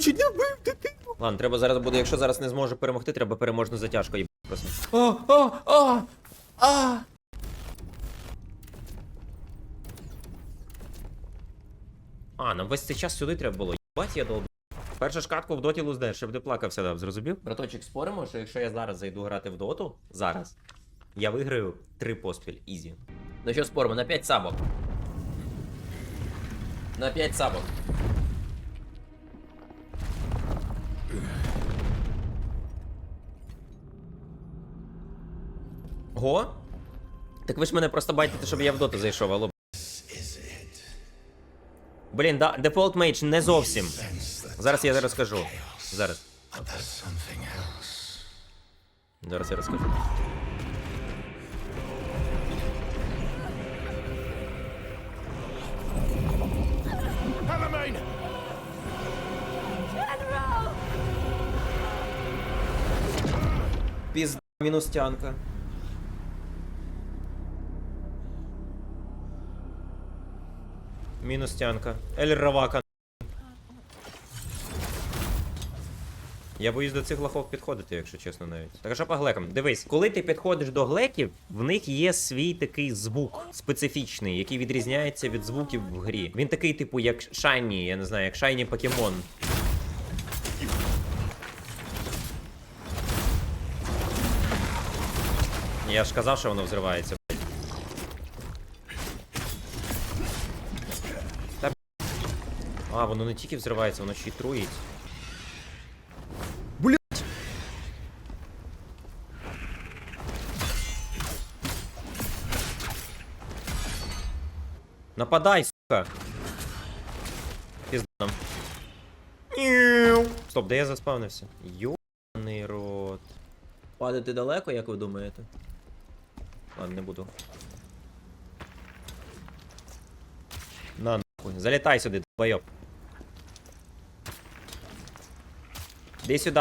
Чи не вбив дитину? Ладно, треба зараз буде, якщо зараз не зможу перемогти, треба переможну затяжку їб просто. А, а, а, а. А, нам весь цей час сюди треба було. Єбать, я долб. Першу шкатку в доті луздеш, щоб ти плакався, дав, зрозумів? Браточек, споримо, що якщо я зараз зайду грати в доту, зараз, я виграю три поспіль, ізі. Ну що споримо, на 5 сабок. На 5 сабок. Го? Так ви ж мене просто байтите, щоб я в доту зайшов, алло. Блін, да, дефолт мейдж не зовсім. Зараз я розкажу. Зараз. Зараз я розкажу. Пізда мінус тянка. Мінус тянка. Ель Равака. Я боюсь до цих лохов підходити, якщо чесно навіть. Так а що по глекам? Дивись, коли ти підходиш до глеків, в них є свій такий звук специфічний, який відрізняється від звуків в грі. Він такий, типу, як шайні, я не знаю, як шайні покемон. Я ж казав, що воно взривається. Та... А, воно не тільки взривається, воно ще й труїть. Блять! Нападай, сука! Пізда. Стоп, де я заспавнився? Йоний рот. Падати далеко, як ви думаєте? Ладно, не буду. На нахуй. Залітай сюди, долбойоб. Іди сюди,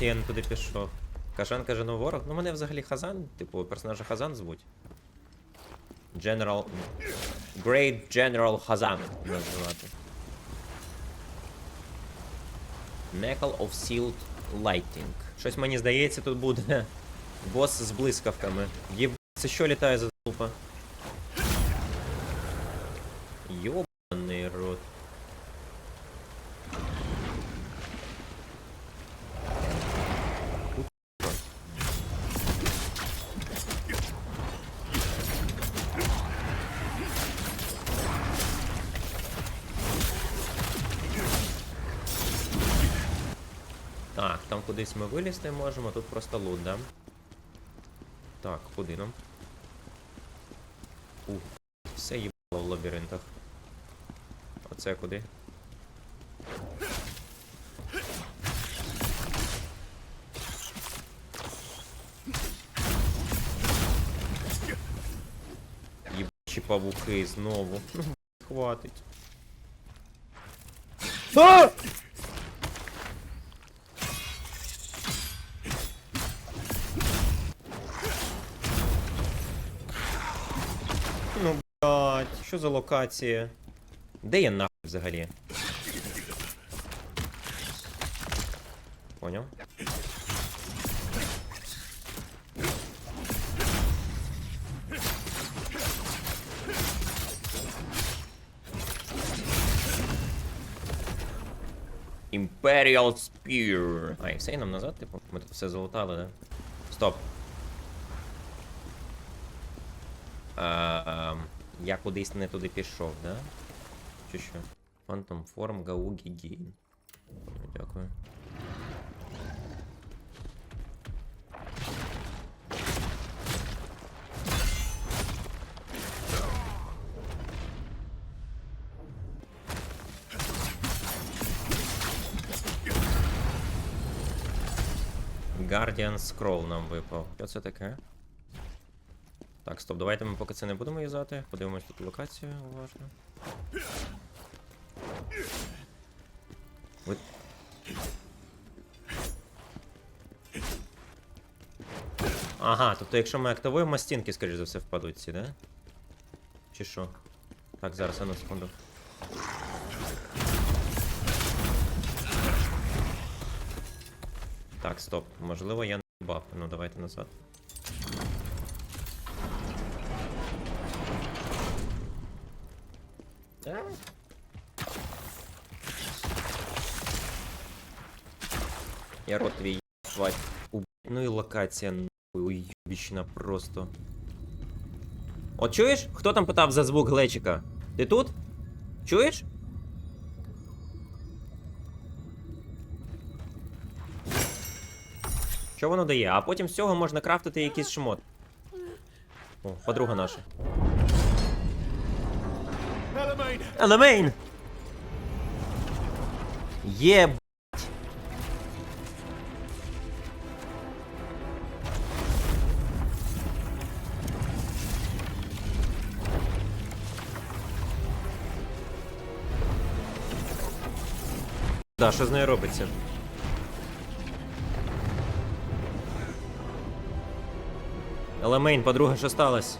здається, я не туди пішов. Кажан каже, ну ворог. Ну мене взагалі Хазан, типу, персонажа Хазан звуть. General. Great General Хазан називати. Neckel of Sealed Lighting. Щось мені здається, тут буде бос з блискавками. Єб... Це що літає за тупа? Йобаний рот. Так, там кудись ми вилізти можемо, тут просто лут, да? Так, куди нам? Ух, все їбало в лабіринтах. Оце куди? Єбучі павуки знову. Ну, хватить. Що за локація? Де я нахуй взагалі? Поняв? Imperial Spear. А, і все і нам назад, типу? Ми тут все залутали, да? Стоп. А, я кудись не туди пішов, да? Чи що? Phantom Form Гаугі Гейн. Дякую. Guardian Scroll нам випав. Що це таке? Так, стоп, давайте ми поки це не будемо юзати. Подивимось тут локацію уважно. Ви... Ага, тобто якщо ми активуємо стінки, скоріш за все, впадуть ці, да? Чи що? Так, зараз, одну секунду. Так, стоп. Можливо, я не баф. Ну давайте назад. Я рот твій їбать. У, Ну і локація нахуй уйобічна просто. От чуєш? Хто там питав за звук глечика? Ти тут? Чуєш? Що воно дає? А потім з цього можна крафтити якийсь шмот. О, подруга наша. Елемейн! Є. Да, що з нею робиться? Елемейн, подруга, що сталося?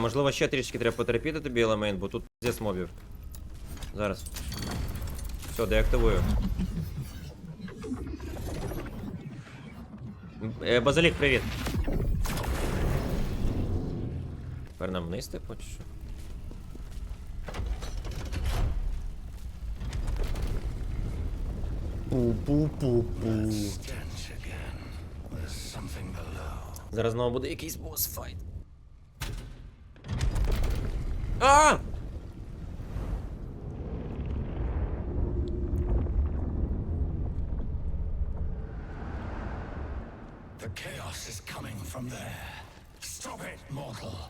Можливо, ще трішки треба потерпіти тобі елемент, бо тут піздець мобів. Зараз. Все, деактивую. Базилік, привіт. Тепер нам вниз типу, чи що? Пу-пу-пу-пу. Зараз знову буде якийсь босс файт. А!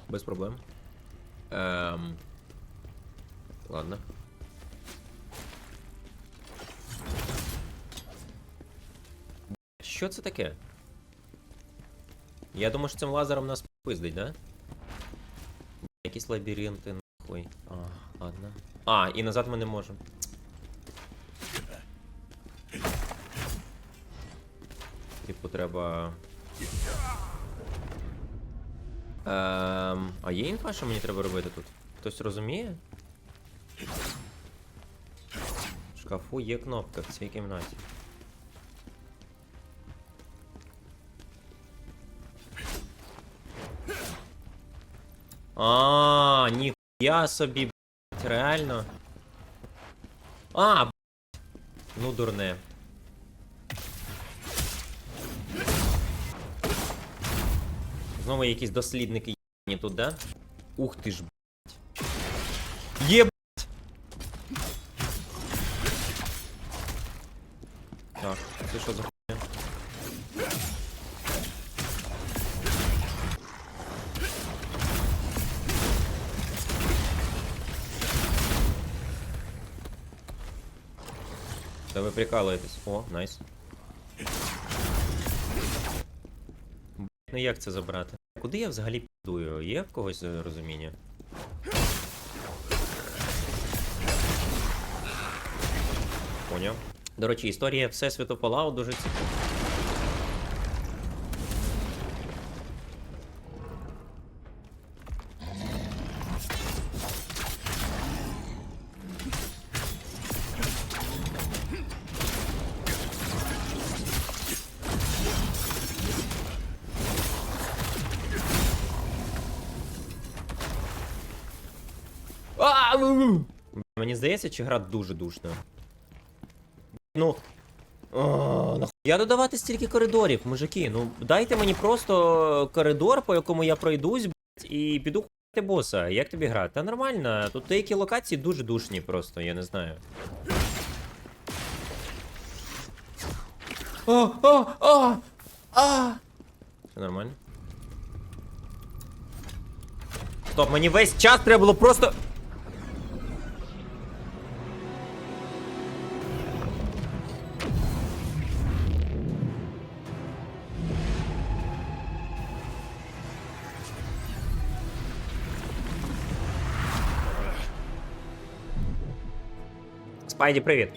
Без проблем. Ем... Ладно. Що це таке? Я думаю, що цим лазером нас пиздить, да? Якісь лабіринти, нахуй. А, ладно. А, і назад ми не можемо. Типу, треба. Ем, а є інфа, що мені треба робити тут? Хтось розуміє? В шкафу є кнопка в цій кімнаті. А, ніхуя собі, блядь, реально. А, блядь. Ну дурне. Знову якісь дослідники єбані тут, да? Ух ти ж, блядь. Єбать! Так, це що за хуйня? Та ви прикалуєтесь. О, найс. Блядь, Ну як це забрати? Куди я взагалі підую? Є в когось е, розуміння? Поняв. До речі, історія Всесвіту Fallout дуже цікава. А, ну. Мені здається, чи гра дуже душна. Ну. О, нахуя додавати стільки коридорів, мужики. Ну, дайте мені просто коридор, по якому я пройдусь, блядь, і піду хуяти боса. Як тобі гра? Та нормально. Тут деякі локації дуже душні просто, я не знаю. О, о, о! А! Все нормально. Стоп, мені весь час треба було просто. Спайді, привіт.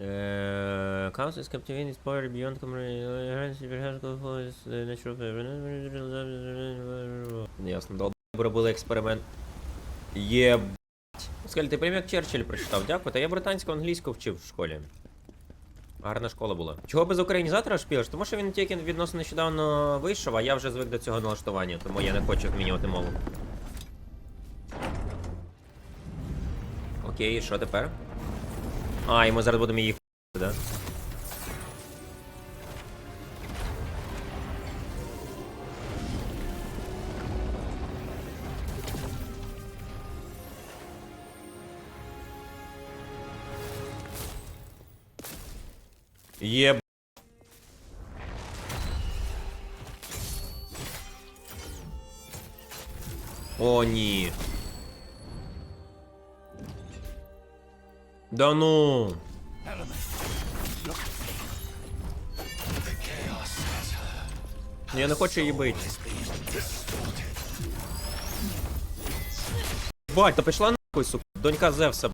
Uh, Chaos is captivating is power beyond Ясно, добре робили експеримент. Є. Скажи, ти прям як Черчилль прочитав, дякую. Та я британську англійську вчив в школі. Гарна школа була. Чого без українізатора шпілиш? Тому що він тільки відносно нещодавно вийшов, а я вже звик до цього налаштування, тому я не хочу змінювати мову. Окей, що тепер? А, і ми зараз будемо її да? Єб. О, ні. Да ну. Ну, Я не хочу її бити. Бать, та пішла нахуй, сука. Донька Зевса.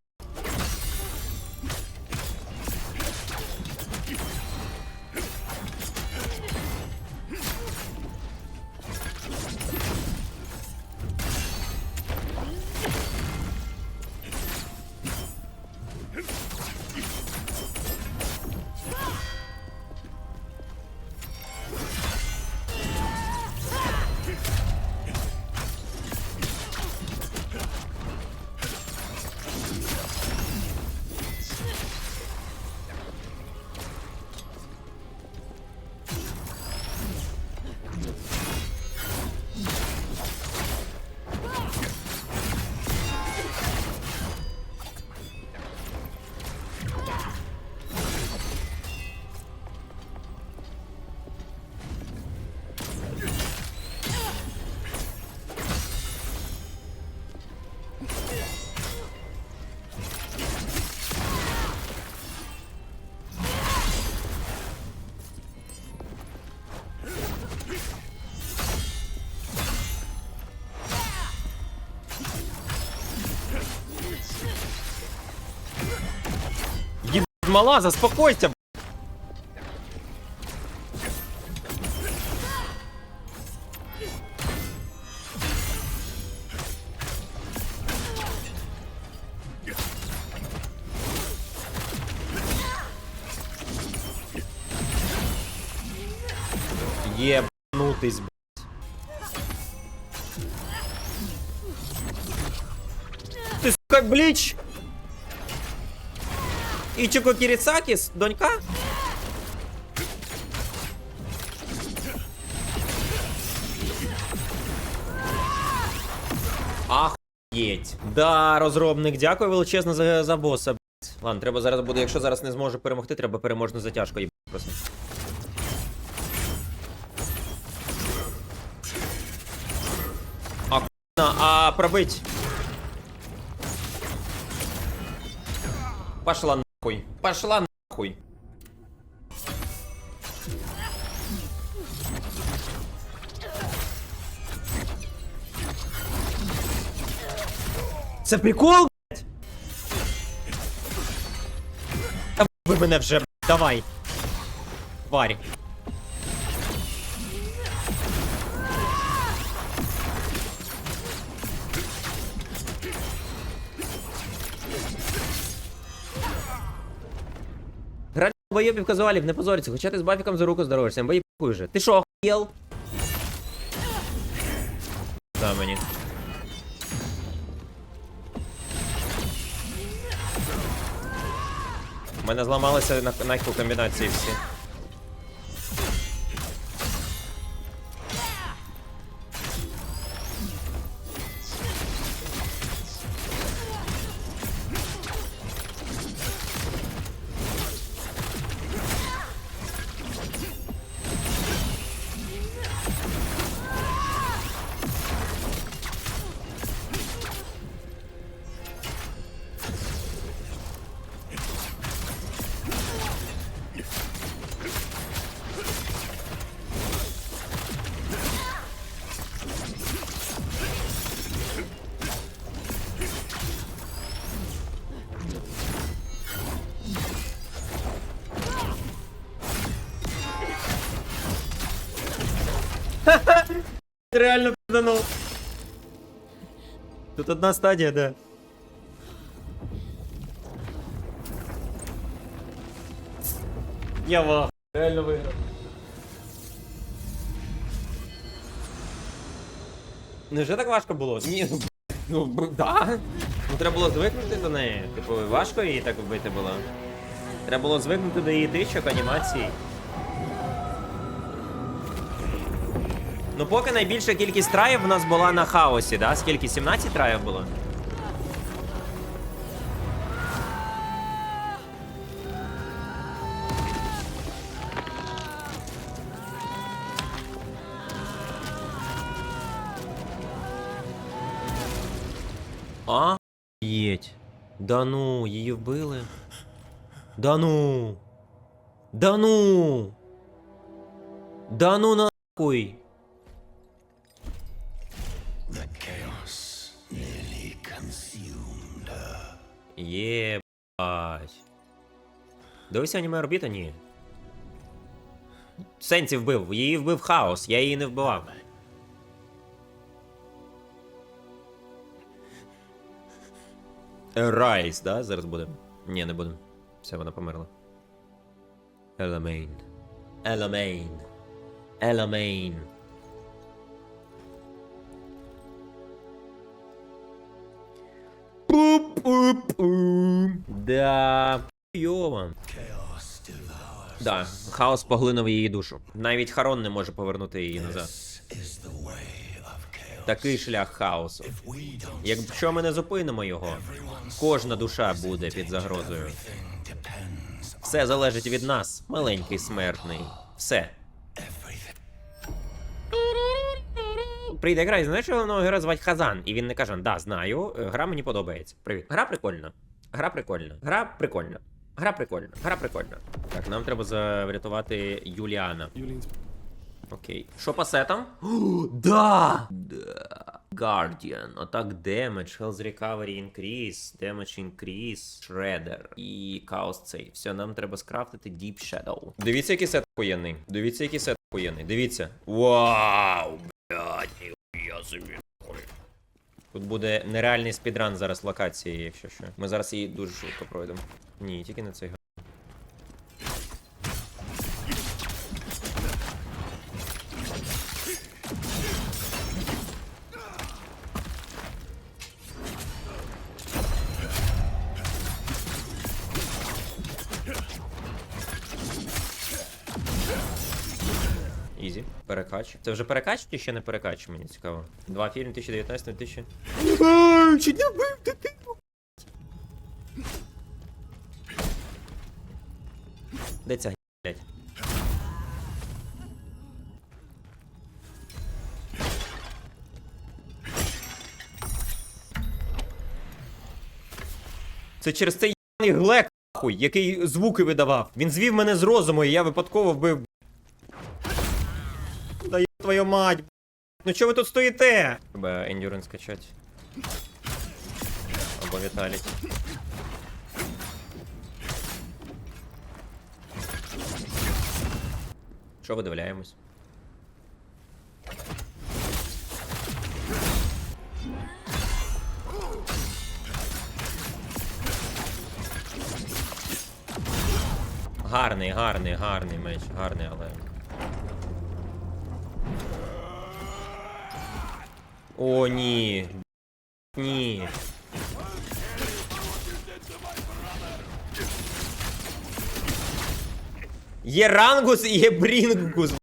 Мала, заспокойся, б***ь. Єбнутись, блядь. Ти, сука, Ічико Кірісакіс, донька? Ахуєть. Да, розробник, дякую величезно за, за боса. Ладно, треба зараз буде, якщо зараз не зможу перемогти, треба переможну затяжку, їб просто. Ахуєнно, а пробить. Пошла нахуй. Пошла нахуй. Це прикол, блядь? Та ви мене вже, блядь, давай. Тварь. Бойобів казуалів не позориться, хоча ти з Бафіком за руку здоровишся, похуй же. Ти шо, охуєл? Да, мені. У мене зламалися на, нахуй комбінації всі. Тут одна стадія, да. Я вах. Реально виграв. Невже так важко було? Ні, ну, ну б- да. Ну треба було звикнути до неї. Типу, важко її так вбити було. Треба було звикнути до її тичок, анімацій. Ну поки найбільша кількість траїв в нас була на хаосі, да? Скільки? 17 траїв було? А? Єть. Да ну, її вбили. Да ну. Да ну. Да ну нахуй. The chaos nearly consumed her. Єбать. Дивися аніме орбіта? Ні. Сенсі вбив. Її вбив хаос, я її не вбивав. Райс, да? Зараз буде. Ні, не будемо. Все, вона померла. Еламейн. Еламейн. Еламейн. Да. Йова. Да, хаос поглинув її душу. Навіть Харон не може повернути її назад. Такий шлях хаосу. Якщо ми не зупинимо його, кожна душа буде під загрозою. Все залежить від нас, маленький смертний. Все. Прийде гра і знаєш, що головного героя звати Хазан. І він не каже, да, знаю, е, гра мені подобається. Привіт. Гра прикольна. Гра прикольна. Гра прикольна. Гра прикольна. Гра прикольна. Так, нам треба за- врятувати Юліана. Окей. Що по сетам? О, да! Да. Guardian, атак Damage, Health Recovery Increase, Damage Increase, Shredder і Chaos цей. Все, нам треба скрафтити Deep Shadow. Дивіться, який сет охуєнний. Дивіться, який сет охуєнний. Дивіться. Вау! Ніхуя собі. Тут буде нереальний спідран зараз локації, якщо що. Ми зараз її дуже швидко пройдемо. Ні, тільки на цей га- Це вже перекач чи ще не перекач, мені цікаво. Два фільми 2019 2000. Чи не вбив дитину? Де ця блядь? Це через цей єбаний глек, нахуй, який звуки видавав. Він звів мене з розуму, і я випадково вбив твою мать. Ну чого ви тут стоїте? Треба ендюренс качать. Або Віталік. Що видивляємось? Гарний, гарний, гарний меч, гарний, але. О, ні. Ні. Є рангус і є брінгус.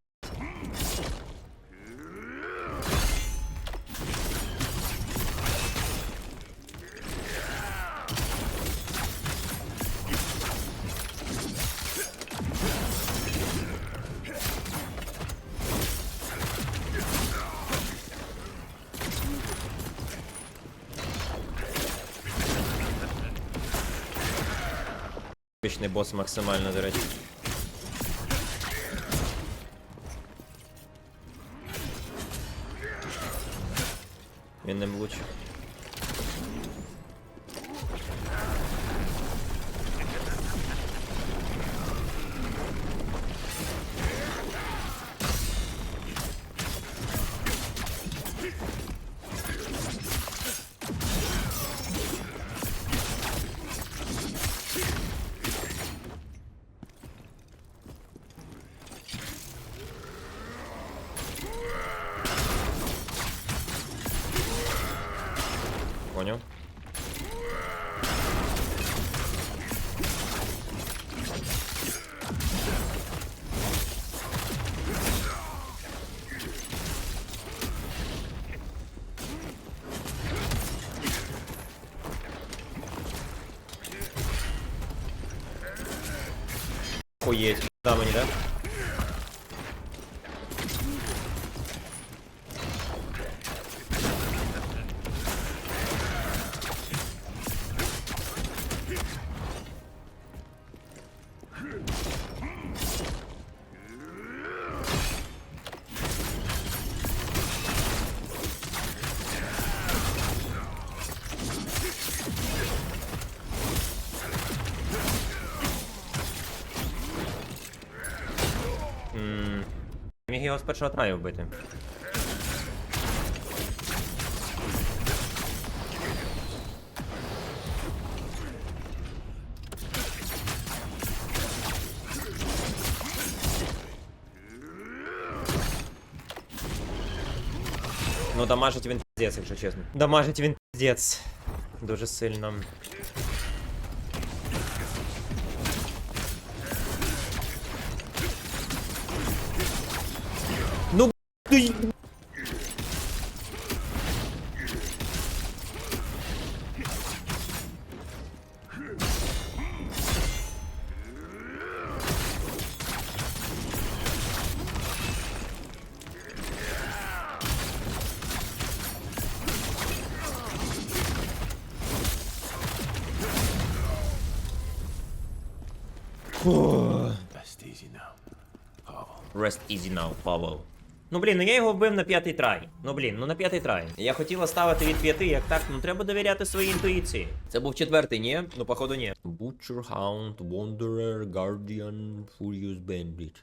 бос максимально, до речі. Він не влучив. Охуєть, да мені, да? М, Міг його з першого траю вбити. Ну, дамажить він піздець, якщо чесно. Дамажить він піздець. Дуже сильно. Rest easy now, Павел. Ну блін, ну я його вбив на п'ятий трай. Ну блін, ну на п'ятий трай. Я хотіла ставити від п'яти, як так, ну треба довіряти своїй інтуїції. Це був четвертий, ні? Ну походу ні. Butcher, Hound, Wanderer, Guardian, Furious Bandit.